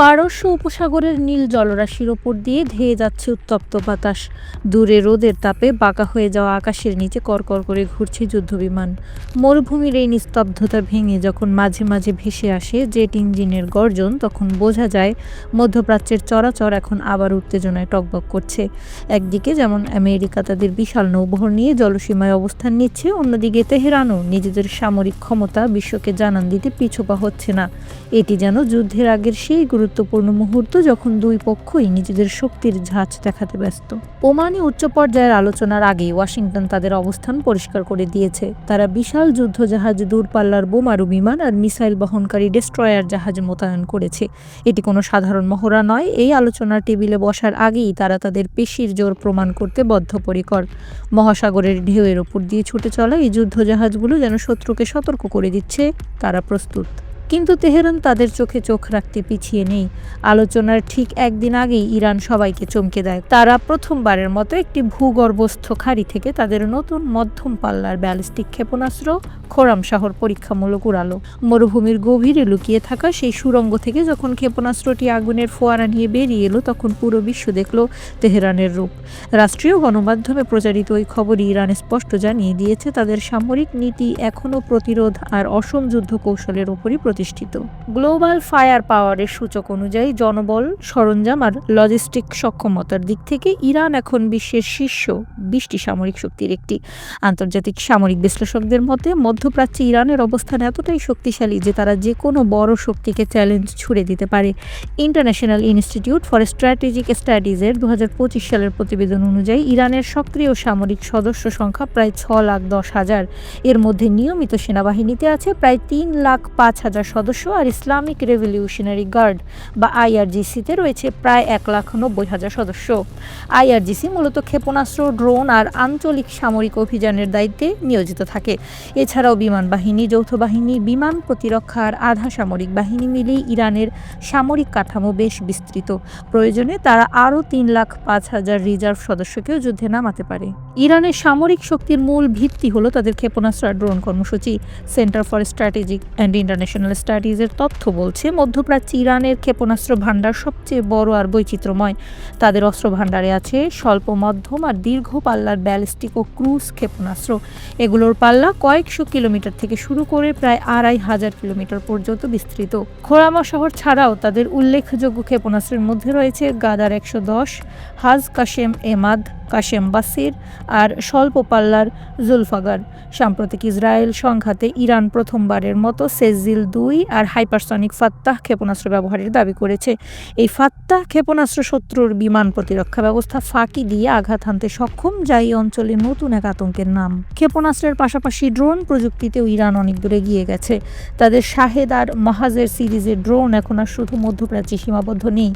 পারস্য উপসাগরের নীল জলরাশির ওপর দিয়ে ধেয়ে যাচ্ছে উত্তপ্ত বাতাস। দূরে রোদের তাপে বাঁকা হয়ে যাওয়া আকাশের নিচে করকর করে ঘুরছে যুদ্ধবিমান। মরুভূমির এই নিস্তব্ধতা ভেঙে যখন মাঝে মাঝে ভেসে আসে জেট ইঞ্জিনের গর্জন, তখন বোঝা যায় মধ্যপ্রাচ্যের চরাচর এখন আবার উত্তেজনায় টকবক করছে। একদিকে যেমন আমেরিকা তাদের বিশাল নৌবহর নিয়ে জলসীমায় অবস্থান নিচ্ছে, অন্যদিকে তেহরানও নিজেদের সামরিক ক্ষমতা বিশ্বকে জানান দিতে পিছুপা হচ্ছে না। এটি যেন যুদ্ধের আগের সেই গুরুত্বপূর্ণ মুহূর্ত যখন দুই পক্ষই নিজেদের শক্তির ঝাঁজ দেখাতে ব্যস্ত। ওমানি উচ্চ পর্যায়ের আলোচনার আগেই ওয়াশিংটন তাদের অবস্থান পরিষ্কার করে দিয়েছে। তারা বিশাল যুদ্ধজাহাজ, দূরপাল্লার বোমারু বিমান আর মিসাইল বহনকারী ডেস্ট্রয়ার জাহাজ মোতায়েন করেছে। এটি কোনো সাধারণ মহড়া নয়, এই আলোচনার টেবিলে বসার আগেই তারা তাদের পেশির জোর প্রমাণ করতে বদ্ধপরিকর। মহাসাগরের ঢেউয়ের ওপর দিয়ে ছুটে চলা এই যুদ্ধজাহাজগুলো যেন শত্রুকে সতর্ক করে দিচ্ছে, তারা প্রস্তুত। কিন্তু তেহরান তাদের চোখে চোখ রাখতে পিছিয়ে নেই। আলোচনার ঠিক একদিন আগেই ইরান সবাইকে চমকে দেয়। তারা প্রথমবারের মতো একটি ভূগর্ভস্থ খাড়ি থেকে তাদের নতুন মধ্যম পাল্লার ব্যালিস্টিক ক্ষেপণাস্ত্র খোরাম শহর পরীক্ষামূলক উড়ালো। মরুভূমির গভীরে লুকিয়ে থাকা সেই সুড়ঙ্গ থেকে যখন ক্ষেপণাস্ত্রটি আগুনের ফোয়ারা নিয়ে বেরিয়ে এলো, তখন পুরো বিশ্ব দেখল তেহরানের রূপ। রাষ্ট্রীয় গণমাধ্যমে প্রচারিত ওই খবরই ইরান স্পষ্ট জানিয়ে দিয়েছে, তাদের সামরিক নীতি এখনও প্রতিরোধ আর অসম যুদ্ধ কৌশলের উপরই প্রতিষ্ঠিত। গ্লোবাল ফায়ার পাওয়ারের সূচক অনুযায়ী জনবল, সরঞ্জাম আর লজিস্টিক সক্ষমতার দিক থেকে ইরান এখন বিশ্বের শীর্ষ বিশটি সামরিক শক্তির একটি। আন্তর্জাতিক সামরিক বিশ্লেষকদের মতে, মধ্যপ্রাচ্যে ইরানের অবস্থান এতটাই শক্তিশালী যে তারা যে কোনো বড় শক্তিকে চ্যালেঞ্জ ছুড়ে দিতে পারে। ইন্টারন্যাশনাল ইনস্টিটিউট ফর স্ট্র্যাটেজিক স্টাডিজের দু পঁচিশ সালের প্রতিবেদন অনুযায়ী, ইরানের সক্রিয় সামরিক সদস্য সংখ্যা প্রায় ছ লাখ দশ হাজার। এর মধ্যে নিয়মিত সেনাবাহিনীতে আছে প্রায় তিন লাখ পাঁচ হাজার সদস্য আর ইসলামিক রেভলিউশনারি গার্ড বা আইআরজিসিতে রয়েছে প্রায় এক লাখ নব্বই হাজার সদস্য। আইআরজিসি মূলত ক্ষেপণাস্ত্র, ড্রোন আর আঞ্চলিক সামরিক অভিযানের দায়িত্বে নিয়োজিত থাকে। এছাড়াও বিমান বাহিনী, যৌথ বাহিনী, বিমান প্রতিরক্ষা আর আধা সামরিক বাহিনী মিলিয়ে ইরানের সামরিক কাঠামো বেশ বিস্তৃত। প্রয়োজনে তারা আরও তিন লাখ পাঁচ হাজার রিজার্ভ সদস্যকেও যুদ্ধে নামাতে পারে। ইরানের সামরিক শক্তির মূল ভিত্তি হলো তাদের ক্ষেপণাস্ত্র ড্রোন কর্মসূচি। Centre for strategic and international স্টাডিজের তথ্য বলছে, মধ্যপ্রাচ্যে ইরানের ক্ষেপণাস্ত্র ভাণ্ডার সবচেয়ে বড় আর বৈচিত্র্যময়। তাদের অস্ত্র ভাণ্ডারে আছে স্বল্প, মধ্যম আর দীর্ঘ পাল্লার ব্যালিস্টিক ও ক্রুজ ক্ষেপণাস্ত্র। এগুলোর পাল্লা কয়েকশো কিলোমিটার থেকে শুরু করে প্রায় আড়াই হাজার কিলোমিটার পর্যন্ত বিস্তৃত। খোরামা শহর ছাড়াও তাদের উল্লেখযোগ্য ক্ষেপণাস্ত্রের মধ্যে রয়েছে গাদার একশো দশ, হাজ কাশেম এমাদ কাশেম বাসির আর স্বল্প পাল্লার জুলফাগার। সাম্প্রতিক ইসরায়েল সংঘাতে ইরান প্রথমবারের মতো সেজিল দুই আর হাইপারসনিক ফাত্তাহ ক্ষেপণাস্ত্র ব্যবহারের দাবি করেছে। এই ফাত্তাহ ক্ষেপণাস্ত্র শত্রুর বিমান প্রতিরক্ষা ব্যবস্থা ফাঁকি দিয়ে আঘাত হানতে সক্ষম যা এই অঞ্চলে নতুন এক আতঙ্কের নাম। ক্ষেপণাস্ত্রের পাশাপাশি ড্রোন প্রযুক্তিতেও ইরান অনেক দূরে গিয়ে গেছে। তাদের শাহেদ আর মাহাজের সিরিজের ড্রোন এখন আর শুধু মধ্যপ্রাচ্যে সীমাবদ্ধ নেই।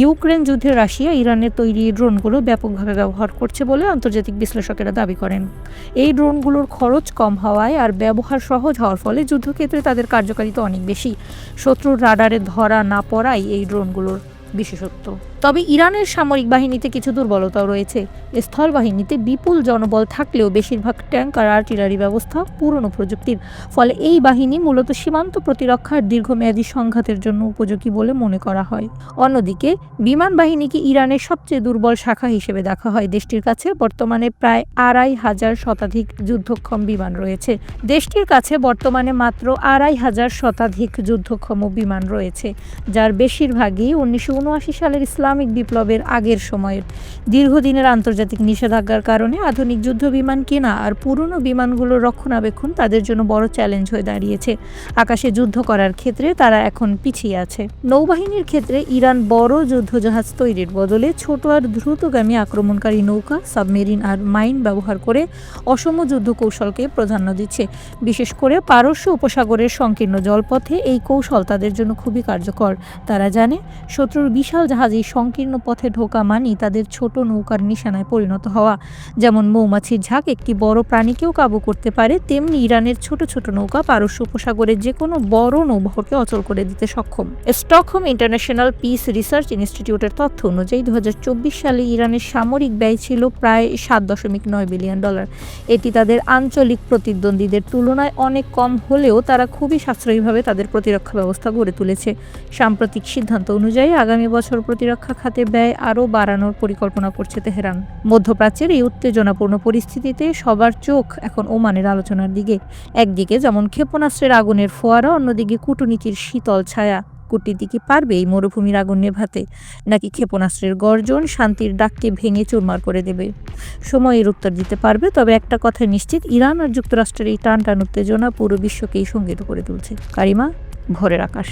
ইউক্রেন যুদ্ধে রাশিয়া ইরানের তৈরি ড্রোনগুলো ব্যাপকভাবে ব্যবহার করছে বলে আন্তর্জাতিক বিশ্লেষকেরা দাবি করেন। এই ড্রোনগুলোর খরচ কম হওয়ায় আর ব্যবহার সহজ হওয়ার ফলে যুদ্ধক্ষেত্রে তাদের কার্যকারিতা অনেক বেশি। শত্রুর রাডারে ধরা না পড়াই এই ড্রোনগুলোর বিশেষত্ব। তবে ইরানের সামরিক বাহিনীতে কিছু দুর্বলতাও রয়েছে। স্থল বাহিনীতে বিপুল জনবল থাকলেও বেশিরভাগ ট্যাঙ্ক আর আর্টিলারি ব্যবস্থা পুরনো প্রযুক্তির। ফলে এই বাহিনী মূলত সীমান্ত প্রতিরক্ষার দীর্ঘমেয়াদী সংঘাতের জন্য উপযোগী বলে মনে করা হয়। অন্যদিকে, বিমান বাহিনীকে ইরানের সবচেয়ে দুর্বল শাখা হিসেবে দেখা হয়। দেশটির কাছে বর্তমানে প্রায় আড়াই হাজার শতাধিক যুদ্ধক্ষম বিমান রয়েছে। দেশটির কাছে বর্তমানে মাত্র আড়াই হাজার শতাধিক যুদ্ধক্ষম বিমান রয়েছে, যার বেশিরভাগই উনিশশো উনআশি সালের ইসলামিক বিপ্লবের আগের সময়ের। দীর্ঘদিনের আন্তর্জাতিক নিষেধাজ্ঞার কারণে আধুনিক যুদ্ধ বিমান কেনা আর পুরনো বিমানগুলোর রক্ষণাবেক্ষণ তাদের জন্য বড় চ্যালেঞ্জ হয়ে দাঁড়িয়েছে। আকাশে যুদ্ধ করার ক্ষেত্রে তারা এখন পিছিয়ে আছে। নৌবাহিনীর ক্ষেত্রে ইরান বড় যুদ্ধজাহাজ তৈরির বদলে ছোট আর দ্রুতগামী আক্রমণকারী নৌকা, সাবমেরিন আর মাইন ব্যবহার করে অসম যুদ্ধ কৌশলকে প্রাধান্য দিচ্ছে। বিশেষ করে পারস্য উপসাগরের সংকীর্ণ জলপথে এই কৌশল তাদের জন্য খুবই কার্যকর। তারা জানে, শত্রুর বিশাল জাহাজ এই সংকীর্ণ পথে ঢোকা মানি তাদের ছোট নৌকার নিশানায় পরিণত হওয়া। যেমন মৌমাছির ঝাঁক একটি বড় প্রাণীকেও কাবু করতে পারে, তেমনি ইরানের ছোট ছোট নৌকা পারস্য উপসাগরের যে কোনো বড় নৌবহরকে অচল করে দিতে সক্ষম। স্টকহোম ইন্টারন্যাশনাল পিস রিসার্চ ইনস্টিটিউটের তথ্য অনুযায়ী দু হাজার চব্বিশ সালে ইরানের সামরিক ব্যয় ছিল প্রায় সাত দশমিক নয় বিলিয়ন ডলার। এটি তাদের আঞ্চলিক প্রতিদ্বন্দ্বীদের তুলনায় অনেক কম হলেও তারা খুবই সাশ্রয়ীভাবে তাদের প্রতিরক্ষা ব্যবস্থা গড়ে তুলেছে। সাম্প্রতিক সিদ্ধান্ত অনুযায়ী আগামী বছর প্রতিরক্ষা খাতে ব্যয় আরও বাড়ানোর পরিকল্পনা করছে তেহরান। মধ্যপ্রাচ্যের এই উত্তেজনাপূর্ণ পরিস্থিতিতে সবার চোখ এখন ওমানের আলোচনার দিকে। একদিকে যেমন ক্ষেপণাস্ত্রের আগুনের ফোয়ারা, অন্যদিকে কূটনীতির শীতল ছায়া। কূটনীতি কি পারবে এই মরুভূমির আগুন নেভাতে? নাকি ক্ষেপণাস্ত্রের গর্জন শান্তির ডাককে ভেঙে চুরমার করে দেবে? সময়ের উত্তর দিতে পারবে, তবে একটা কথা নিশ্চিত, ইরান আর যুক্তরাষ্ট্রের এই টান টান উত্তেজনা পুরো বিশ্বকেই সংগীত করে তুলছে। কারিমা, ভোরের আকাশ।